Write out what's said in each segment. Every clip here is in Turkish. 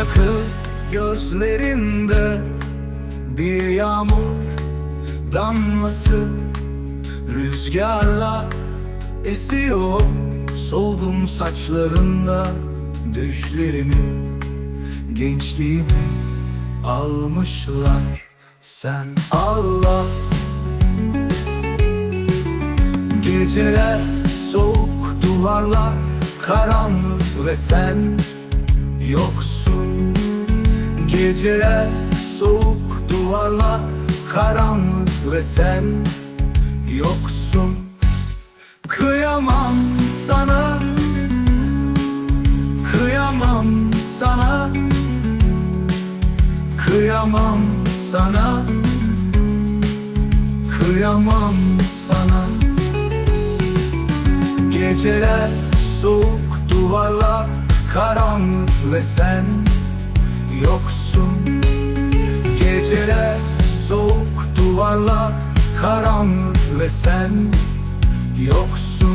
çakı gözlerinde. Bir yağmur damlası Rüzgarla esiyor. Solgun saçlarında Düşlerimi. Gençliğimi almışlar Sen Allah. Geceler soğuk duvarlar karanlık ve sen yoksun Geceler soğuk duvarlar karanlık ve sen yoksun. Kıyamam sana Kıyamam sana Kıyamam sana Kıyamam sana. Geceler soğuk duvarlar karanlık ve sen yoksun. Geceler soğuk duvarlar karanlık ve sen yoksun.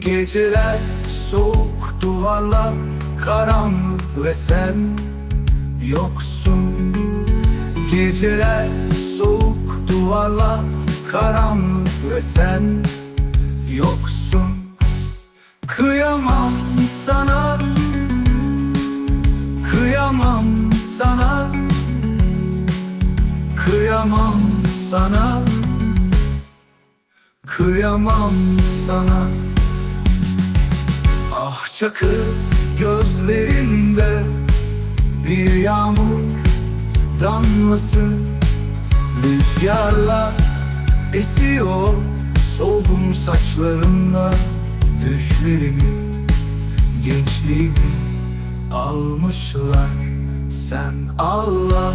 Geceler soğuk duvarlar karanlık ve sen yoksun. Geceler soğuk duvarlar karanlık ve sen yoksun. Kıyamam sana Kıyamam sana Kıyamam sana Kıyamam sana. Ah çakır gözlerinde Bir yağmur damlası. Rüzgarla esiyor Solgun saçlarında Düşlerimi. Gençliğimi almışlar Sen Allah